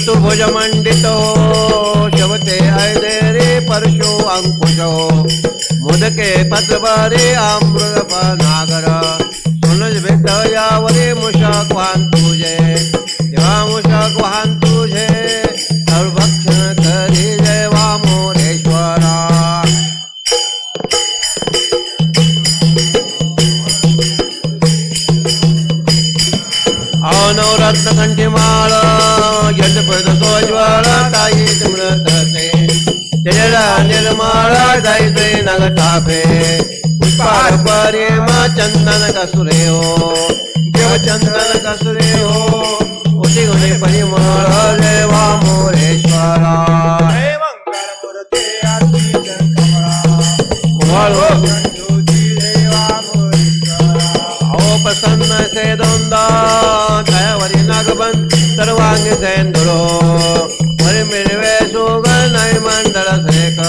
चतुर्भुज मंडितो शवते ऐदेरे परशो अंकुशो. मुदके पत्रबारे अमृत नागर. सुनज विद्यावरे मुषक वाहन अनवरत्न कंठीमाळ यशपद सोज्वळ ताई मृतसे जरा निर्माळ जायचे नग टाफे पुष्पार परिम चंदन कसुरे हो. देव चंदन कसुरे हो. उठी गुणे परिमळ देवा मोरेश्वरा. वाळो. अहो प्रसन्न से नागबन सर्वांगी सेंदुरो। वरी मिळवे सुगन नाही मंडळ श्रेक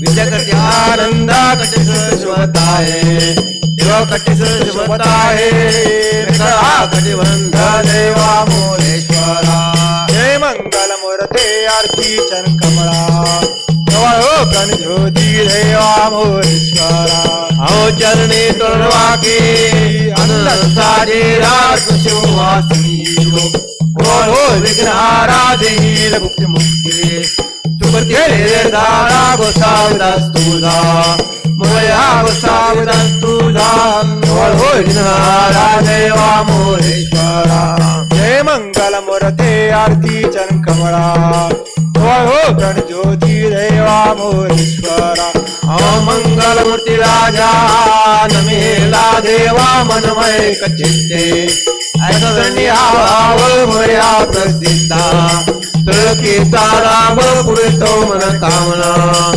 विद्याकटी आनंदा कटी स्वताये देव कटी कळा कटी बंध देवा मोरेश्वरा। जय मंगल मूर्ती आरती कमळा जवळ गण ज्योती देवा मोरेश्वरा। अहो चरणी राज शिववासी कोण हो विघ्नहारा देईल मुक्ती मुक्ती सुपती दारा गोसाविदास तुझा मोया गोसाविदास तुझा कोण हो विघ्नहारा देवा मोरेश्वरा जय मंगल मूर्ती आरती कमळा जवळ गण ज्योती देवा मोरेश्वरा अहो मंगल मूर्ती राजा नमेला देवा मनमय कचित्ते ऐकणी प्रसिद्धा. तुळकी राम पुरतो हो मन कामना.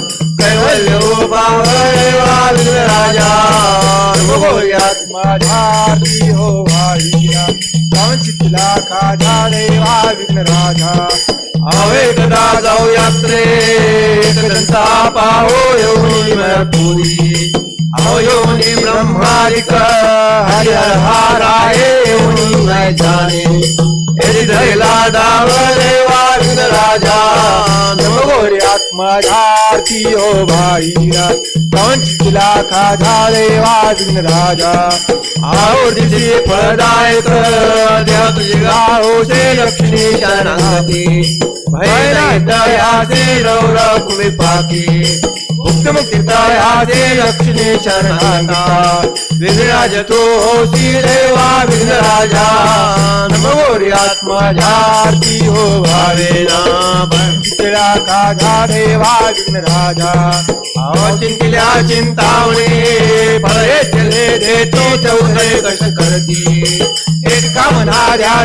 कैवल्य बावळेवा राजा गोयात माझ्या हो वाहिया चितला का झाडे विघ्न राजा अवेकदा जाऊ यात्रेकदंता पाहो योनी पुरी अहो योनी ब्रह्मारिक हरिहर हाराये योनी मैं हृदयला डाव देवा राजा नम गोरी आत्मा भाईरा चितला खाजा राजा आओ दिसी फळदायक देव लक्ष्मी शरणागती भय नाही दयासे रौरव कुवे पाकी मुक्त मुक्ती लक्ष्मी शरणांगा विघ्नराज तो होसी देवा विघ्नराजा नम गोरी हो भावेना चितला खाजा देवा विघ्नराजा अहो चिंतिल्या चिंतावणे फळे चले देतो चौधे कष्ट करती एक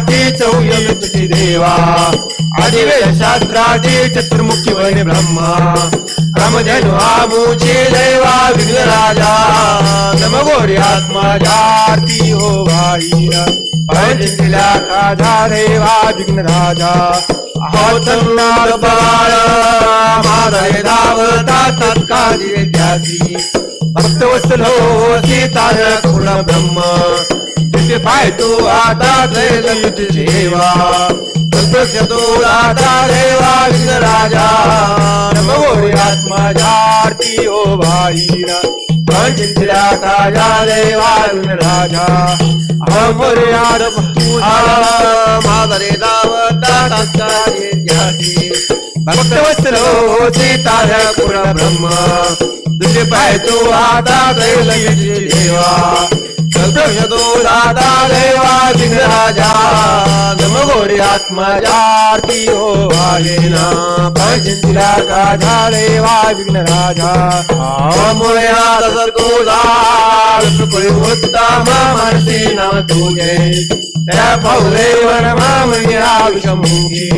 ते चौयम तुझी देवा आदिवेद शास्त्राची चतुर्मुखी वने ब्रह्मा रामधनु आमुचे देवा विघ्न राजा। नम गोरी आत्मा जाती हो भाईरा चितला खाजा देवा विघ्न राजा। आहोतनार बाळ माधय दावता तत्काली विद्यासी भक्त वसलो हो सीता कुण ब्रह्म। तिथे पाय तू आता त्रैल जेवा। कल्पस्य देवा राजा नम हो भाईरा पंचिंतल्या काजा देवा राजा अमर्याद माधरे दावता तत्काली विद्यासी भक्तवत्सलो सीतार तुझे पाय तू आता दैल देवा. सदो दादा देवा विघ्न राजा नम गोरी आत्मा आरती हो भाईरा पंचिंतल्या राजा देवा विघ्न राजा मुळ्यात सरकोदार उत्तम मनसी नाम तुझे त्या पावले वन मामया विषमुखी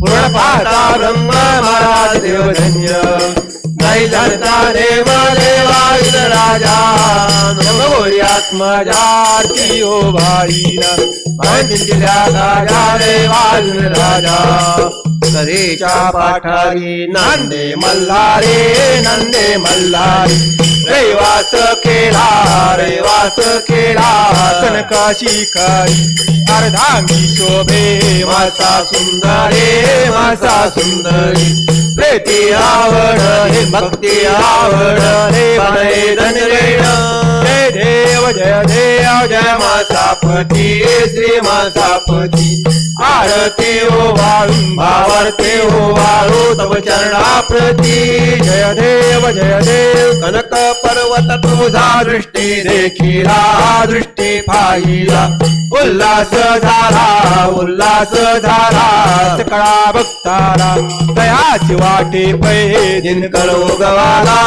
पूर्ण पाहता ब्रह्म महाराज देवधन्य नाही जाणता देव देवा विघ्न राजा. नम गोरी आत्मा आरती हो भाईरा राजा देवा राजा. करेच्या पाठारी नांदे मल्हारे नंदे मल्हारी. रैवास केला रैवास केला. कनकाशी काळी अर्धांगी शोभे मासा सुंदरे मासा सुंदरी. प्रेती आवड हे भक्ती आवड हे धन धनरेण जय देव जय देव जय मासापती श्री मासापती आरती हो वाळू भावारती ओ हो वाळू तव चरणा प्रती जय देव जय देव कनक पर्वत तुझा दृष्टी देखिला दृष्टी पाहिला. उल्हास झाला उल्हास झाला. सकळा भक्ताला दयाची वाटे पै दिनकर उगवाला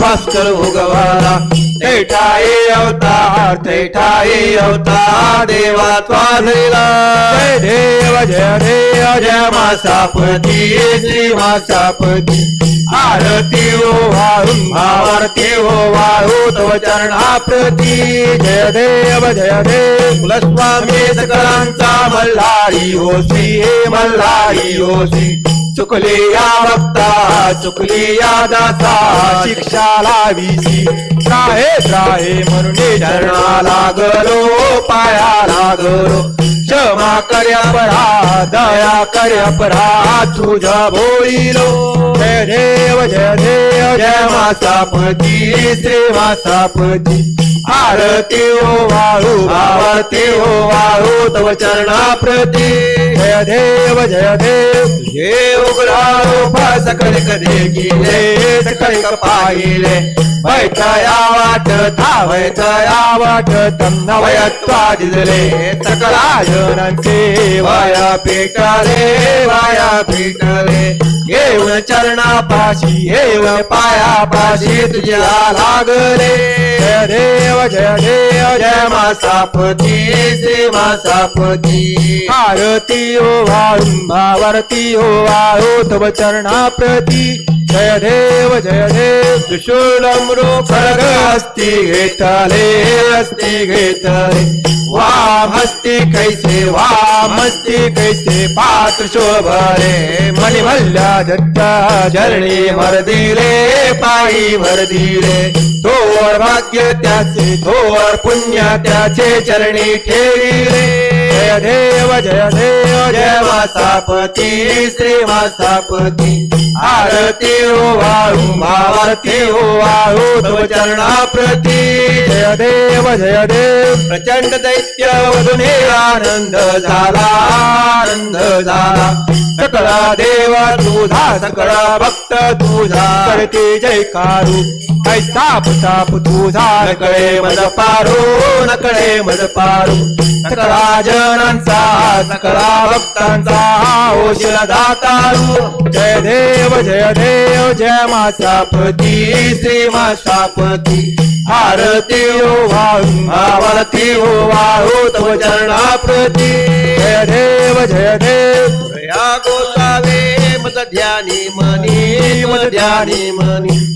भास्कर उगवाला. थैठाई अवतार थैठाई अवतार देवा जय देव जय देव जय मासापती श्री मासापती आरती ओ वाळून भावारती ओ वाळू तव चरणा प्रती जय देव जय देव। कुलस्वामी सकळांचा मल्हारी होसी हे मल्हारी होसी चुकली या भक्ता चुकली या दासा शिक्षा लावीसी त्राहे त्राहे म्हणून चरणा लागलो पाया लागलो. क्षमा कर्या परा दया कर्या परा तुझा भोळीलो जय देव जय देव जय मासापती श्री मासापती आरती ओ वाळू आरती ओ वाळू तव चरणा प्रती. जय देव जय देव हे तुझे उघडारो सकल कधी गेले सकल पाहिले. बैठया वाट धावया वाट तम दिले सकला जनांचे वाया पेटले वाया पेटले येऊन चरणापाशी येऊन पायापाशी तुझ्या लागले. जय देव जय देव जय मासापती श्री मासापती आरती हो ओ वाळून भावारती ओ हो वाळू हो तव चरणा प्रती जय देव जय देव त्रिशूलमृ खरग हस्ती घेतले हस्ती घेतले. वाम हस्ती कैसे वाम हस्ती कैसे पात्र शोभले मणिमल्ल्या दत्ता चरणी भर दिले पायी भर दिले थोर भाग्य त्याचे थोर पुण्य त्याचे चरणी ठेविले जय देव जय देव जय वासापती श्री वासापती आरती ओ वाळू भावारती ओ वाळू तव चरणा प्रती जय देव जय देव प्रचंड दैत्य वधुने आनंद झाला आनंद झाला. सकळा देव तुझा सकळा भक्त तुझा. करते जयकारू. ऐसा प्रताप तुझा नकळे मद पारू नकळे मद पारू. सकळा जनांचा सकळा भक्तांचा होशील दातारू जय देव जय देव जय मासापती श्री मासापती आरती ओ वाळू आरती ओ वाळू तव चरणा प्रती जय देव जय देव. या गोसावे मद ध्यानी मनी मद ध्यानी मनी.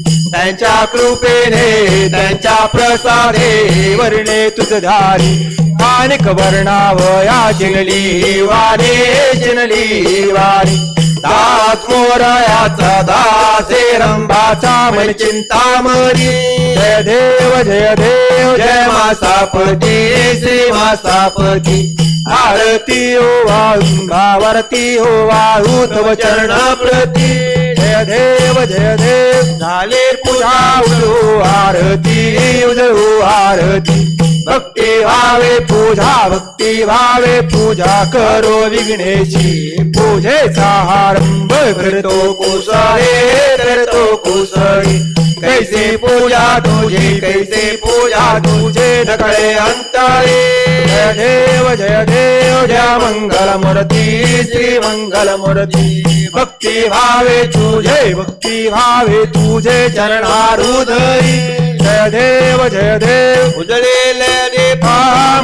त्यांच्या कृपेने त्यांच्या प्रसादे वर्णे तुझ धारी अनेक वर्णावया जिनली वाणी जिनली वारी. दास मोरयाचा दासे रंभाचा मन चिंतामणी. जय देव जय देव जय मासापती श्री मासापती. आरती हो, ओ वाळू भावारती ओ हो, वाळू तव चरणा प्रती जय देव जय देव. झाले पूजा उजळू आरती उजळू आरती. भक्ती भावे पूजा भक्ती भावे पूजा करो विघ्नेशी. पूजेचा आरंभ करतो कुसळे करतो कुसळी. कैसे पूजा तुझे कैसे पूजा तुझे नकळे अंतरे। जय देव जय देव जय मंगल मूर्ती श्री मंगल मूर्ती। भक्ती भावे तुझे भक्ती भावे तुझे चरणारुदयी। जय देव जय देव। उजळेले रे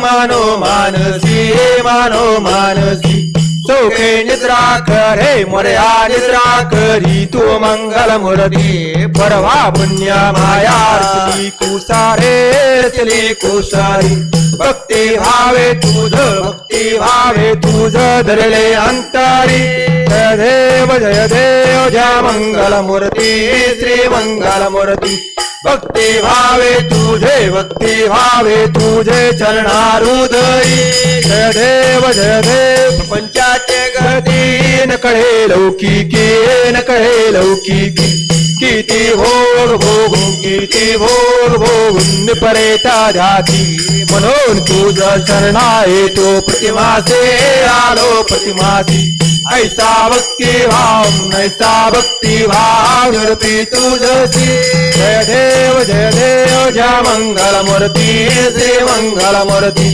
मानो मानसी मानो मानसी। चौखे निद्रा करे मर्या निद्रा करी तू मंगल मूर्ती. परवा पुण्य माया कुसारे रचली कुसारी. भक्ती भावे तुझ भक्ती भावे तुझ धरले अंतरी. जय देव जय देव जय मंगल मूर्ती श्री मंगल मूर्ती. भक्ती भावे तुझे भक्ती भावे तुझे चरणारुदयी। जय देव जय देव पंचाचे गती न कळे लौकिकी न कळे लौकिकी किती भोग भोगून किती भोग भोगून परेता ध्याती म्हणून तुझ शरणा येतो प्रतिमासे आलो प्रतिमासी। ऐसा भक्ती भाव ऐसा भक्ती भाव निरपी तुझसी जय देव जय देव जय मंगल मूर्ती श्री मंगल मूर्ती।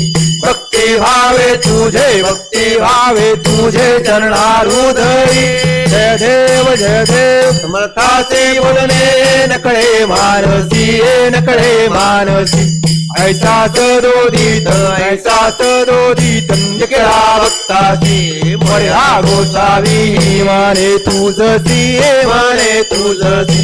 भक्ती भावे तुझे भक्ती भावे तुझे चरणारुधरी जय देव जय देव समर्थाचे बोलणे नकळे मानसी नकळे मानसी। ऐसा सदोदित ऐसा सदोदित केळा भक्तासी मर्या गोसावी माने तुझसी माने तुझसी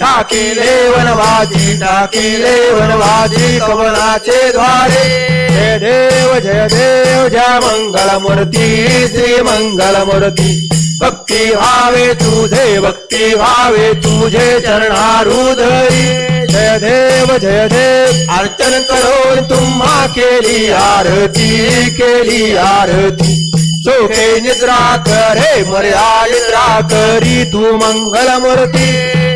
टाकिले वनवाजी टाकिले वनवाजी कमलाचे द्वारे. जय देव जय देव जय मंगलमूर्ती श्री मंगलमूर्ती. भक्ती भावे तुझे भक्ती भावे तुझे चरणारुधरी जय देव जय देव अर्चन करून तुम्हा केली आरती केली आरती। शोके निद्रा करे मर्या निद्रा करी तू मंगल मूर्ती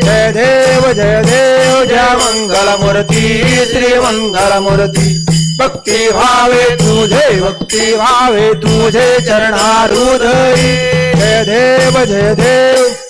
जय देव जय देव जय मंगल मूर्ती श्री मंगल भक्ती भावे तुझे भक्ती भावे तुझे चरणारुदयी। जय देव जय देव।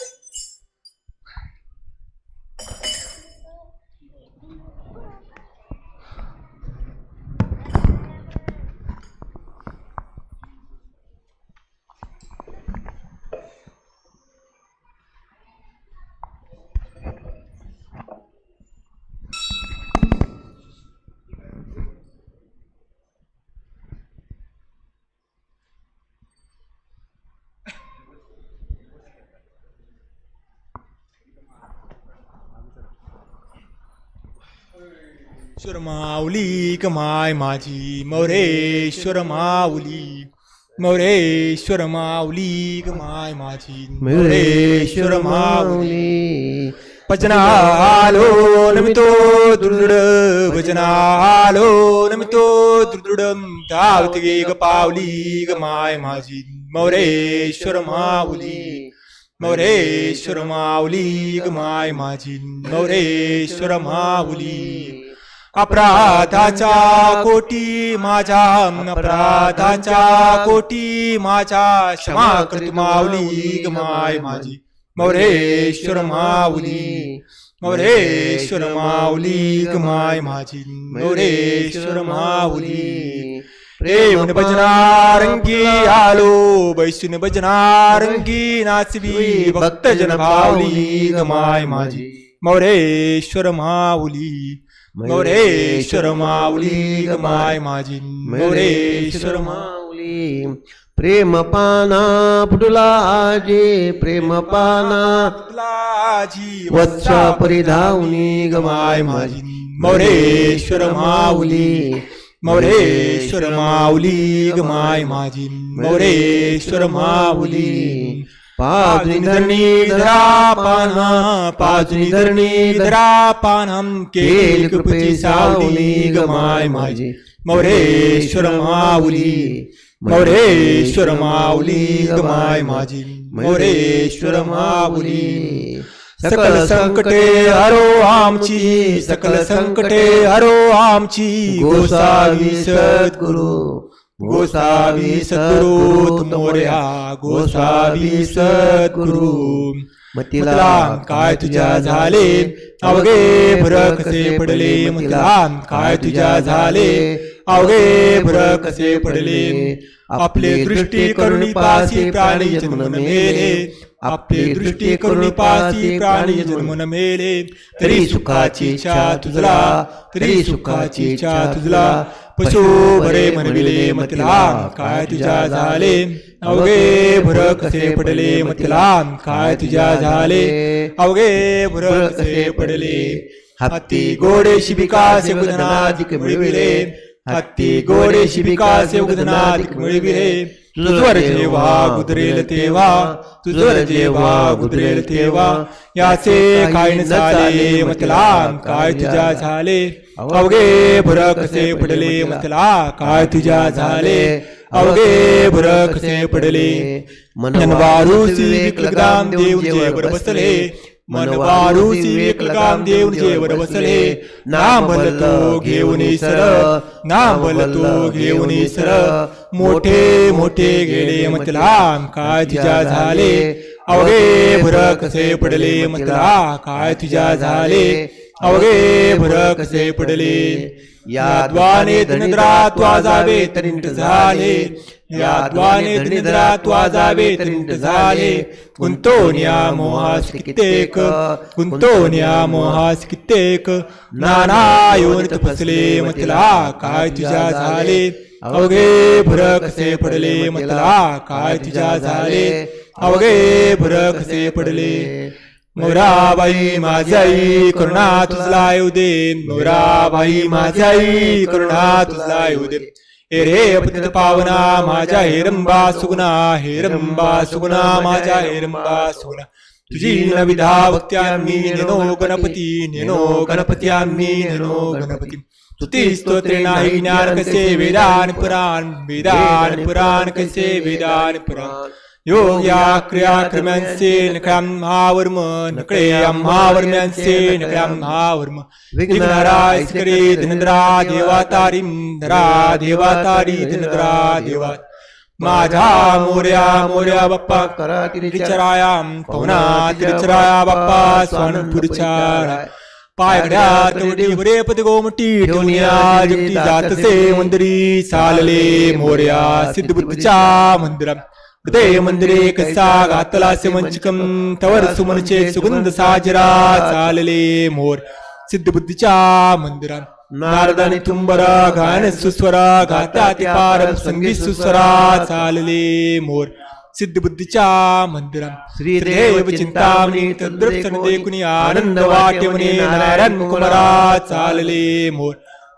मोरेश्वर माऊली कमाय माझी मोरेश्वर माऊली मोरेश्वर माऊली कमाय माझी मोरेश्वर माऊली. भजनालो नमितो दृढ भजनालो नमितो दृढ धावत गे ग पावली ग माय माझी मोरेश्वर माऊली. मोरेश्वर माऊली ग माय माझी मोरेश्वर माऊली. अपराधाच्या कोटी माझ्या अपराधाच्या कोटी माझ्या क्षमा कर माऊली ग माय माझी. मौरेश्वर माऊली. मौरेश्वर माऊली ग माय माझी. मौरेश्वर माऊली. प्रेम भजनारंगी आलो. बैसून भजनारंगी नाचवी भक्त जन भावली ग माय माझी. मौरेश्वर माऊली. मौरेश्वर माऊली माय माझी मौरेश्वर माऊली. प्रेम पाना फुटला जे प्रेम पाना लाजी वत्स परिधावनी गमाय माझी मौरेश्वर माऊली. मौरेश्वर माऊली गमाय माझी मौरेश्वर माऊली. पाजुनी धरणी धरा पाना पाजुनी धरणी धरा पानम केल कृपची सावली गमाय माझी मौरेश्वर माऊली मौरेश्वर माऊली गमाय माझी मौरेश्वर माऊली सकल संकटे हरो आमची सकल संकटे हरो आमची गोसावी सद्गुरु। गोसावी सद्गुरु मोर्या गोसावी सद्गुरु. मतिला काय तुझ्या झाले? अवघे भर कसे पडले? मतिला काय तुझ्या झाले? अवघे भर कसे पडले? आपले दृष्टी करुणी पासी प्राणी जन्म मेले. आपले दृष्टी करुणी पासी प्राणी जन्म मेले. तरी सुखाची इच्छा तुझला. तरी सुखाची इच्छा तुझला. पशु भरे म्हणविले मतला. काय तुझ्या झाले? अवघे भर कसे पडले? मतला. काय तुझ्या झाले? अवघे भर कसे पडले? हत्ती घोडे शिबिका सेवधनाधिक मिळविले. हत्ती गोरे शिबिका सेवधनाधिक मिळविले तुझवर जेव्हा गुदरेल तेव्हा तुझवर जेव्हा गुदरेल तेव्हा याचे काय झाले मतला काय तुझ्या झाले? अवघे भुर कसे पडले मतला काय तुझ्या झाले? अवघे भुर कसे पडले. मनवारूसी विकलग्राम देव बसले बसले मनवारूसी विकलग्राम देव जेवर बसले. नाम तो घेऊन सर नाम घेऊन सर मोठे मोठे गेले मतलाम. काय तुझ्या झाले? अवघे भुर कसे पडले? मतला. काय तुझ्या झाले? अवघे भुर कसे पडले? या द्वाने निद्रा त्वा जावे तरिंट झाले. या द्वाने निद्रा त्वा जावे तरिंट झाले. गुंतोन्या मोहास कित्येक गुंतोन्या मोहास कित्येक. नाना योनित फसले मतला काय तुझ्या झाले? अवघे भुर कसे पडले? मतला काय तुझ्या झाले? अवघे भुर कसे पडले? मोराबाई माझ्याई करुणा तुझला येऊ दे. मोराबाई माझ्याई करुणा तुझला येऊ दे. हे रे पतित पावना माझ्या हेरंबा सुगुणा हेरंबा सुगुणा माझ्या हेरंबा सुगुणा तुझी नविधा भक्त्यामी नेनो गणपती नेनो गणपती आम्ही नेनो गणपती. स्तुती स्तोत्रे नाही ज्ञान कसे वेदान पुराण वेदान पुराण कसे वेदान पुराण. योग या क्रिया क्रमांचे नकळ्या महावर्म नकळे महावर्म्यांचे नकळ्या महावर्म विघ्नराय करे धनद्रा देवा तारी धरा देवा तारी धनद्रा देवा। माझा मोर्या मोर्या बाप्पा करा तिरुचरायाम पवना तिरुचराया बाप्पा स्वान पुरुचाराय पायगड्या तेवढी बरे पद गोमटी ठेवूया जगती जातसे मंदिरी चालले मोर्या सिद्धबुद्धच्या मंदिरा हृदय मंदिरे कसा घातलासे मंचकम तवर सुमनचे सुगंध साजरा चालले मोर. सिद्धबुद्धीच्या मंदिरात. नारदानी तुंबरा गायन सुस्वरा घाता ते पारम संगीत सुस्वरा चालले मोर. सिद्धबुद्धीच्या मंदिरा श्रीदेव चिंतामणी तद्रक्षण देखुनी आनंद वाटे नारायण कुमारा चालले मोर.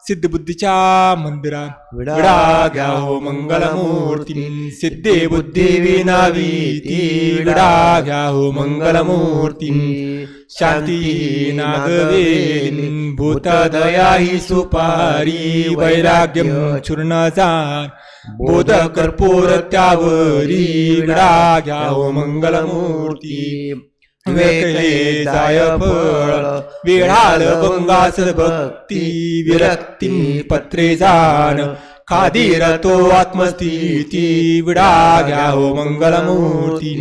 सिद्धबुद्धीच्या मंदिरा विडा घ्या हो मंगलमूर्ती. सिद्धे बुद्धी विनावी ती. विडा घ्या हो मंगलमूर्ती. शांती नागवेलिन भूत दया ही सुपारी वैराग्यम चूर्ण जाण बोध कर्पूर त्यावरी. विडा घ्या हो मंगलमूर्ती. वेकले जाय फळ वेळाल बंगास भक्ती विरक्ती पत्रे जाण. खादीर तो आत्मस्थिती विडा घ्या हो मंगलमूर्ती.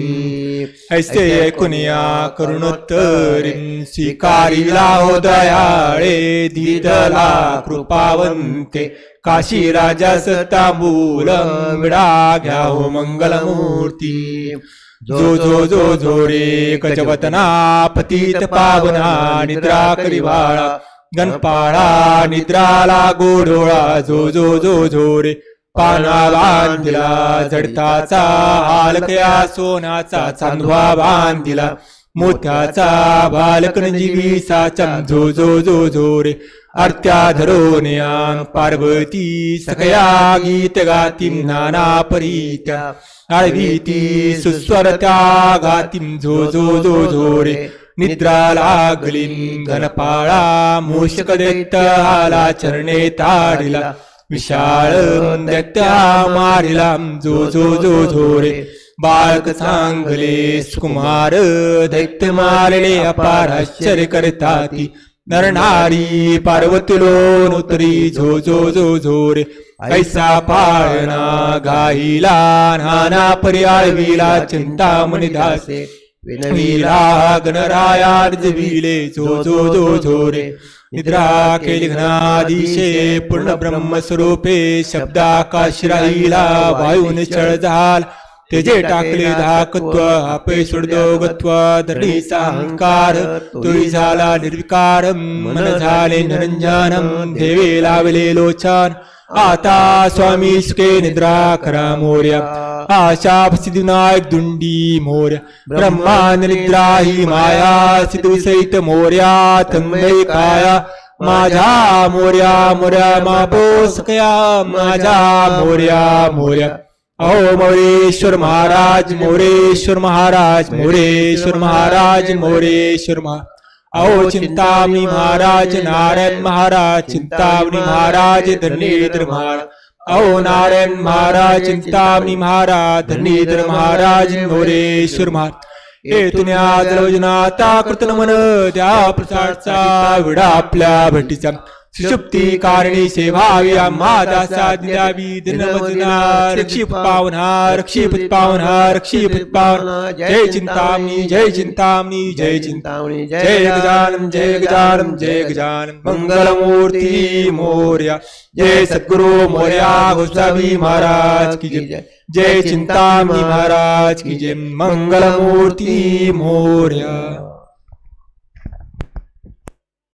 ऐसे ऐकुनिया करुणोत्तरीन स्वीकारिला हो दयाळे दिदला कृपावंते. काशी राजा सतांबूल विडा घ्या हो मंगलमूर्ती. जो जो जो जोडे रे गजवतना पतित पावना निद्रा करिवाळा गणपाळा निद्राला गोडोळा जो जो जो झोरे पाना बांधिला जडताचा हालकया सोनाचा चांदवा बांधिला मोत्याचा बालकन जीवी साचम जो झो आरत्या धरोन्या पार्वती सखया गीत गाती नाना परीत्या आळवीती सुस्वरत्या गातीम झो झो झो झो रे. निद्रा लागली घनपाळा मूषक आला चरणे ताडिला. विशाळ दैत्या मारिला जो जो जो झो रे. बाळक सांगले सुकुमार दैत्य मारले अपार आश्चर्य करताती. नरनारी पार्वती लोन उतरी झो झो झो झो रे. ऐसा पाळणा गाईला नाना पर्याळवीला चिंतामणी दासे. विनविला गणरायार्जविले झो जो जो जो रे. निद्रा केली घनादिशे पूर्ण ब्रह्मस्वरूपे शब्दाकाश राहिला वायून निश्चळ झाल. तेजे टाकले धाकत्व आपे सुडदोगत्व धरणीचा अहंकार तुळी झाला निर्विकार मन झाले निरंजनम देवे लावले लोचन. आता स्वामी सुखे निद्रा खरा मोर्या. आशा सिद्धिविनायक दुंडी मोर्या. ब्रह्मा निद्रा ही माया सिद्धिसहित मोर्या तन्मय काया. माझा मोर्या मोर्या मापो बोसकया माझा मोर्या मोर्या. अहो मोरेश्वर महाराज मोरेश्वर महाराज मोरेश्वर महाराज मोरेश्वर महाराज अहो चिंतामणी महाराज नारायण महाराज चिंतामणी महाराज धरणीधर महाराज. अहो नारायण महाराज चिंतामणी महाराज धरणीधर महाराज मोरेश्वर महाराज. हे तुन्या जलवजनाता कृतन मन त्या प्रसादचा विडा आपल्या भटीचा सुषुप्ती कारणी सेवावी आम्हा दासा द्यावी दिनमजना रक्षिप पावना रक्षिप पावना रक्षिप पावना जय चिंतामणी जय चिंतामणी जय चिंतामणी जय गजानन जय गजानन जय गजानन। मंगलमूर्ती मोर्या। जय सद्गुरु मोर्या गोसावी महाराज की जय। जय चिंतामणी महाराज की जय। मंगलमूर्ती मोर्या।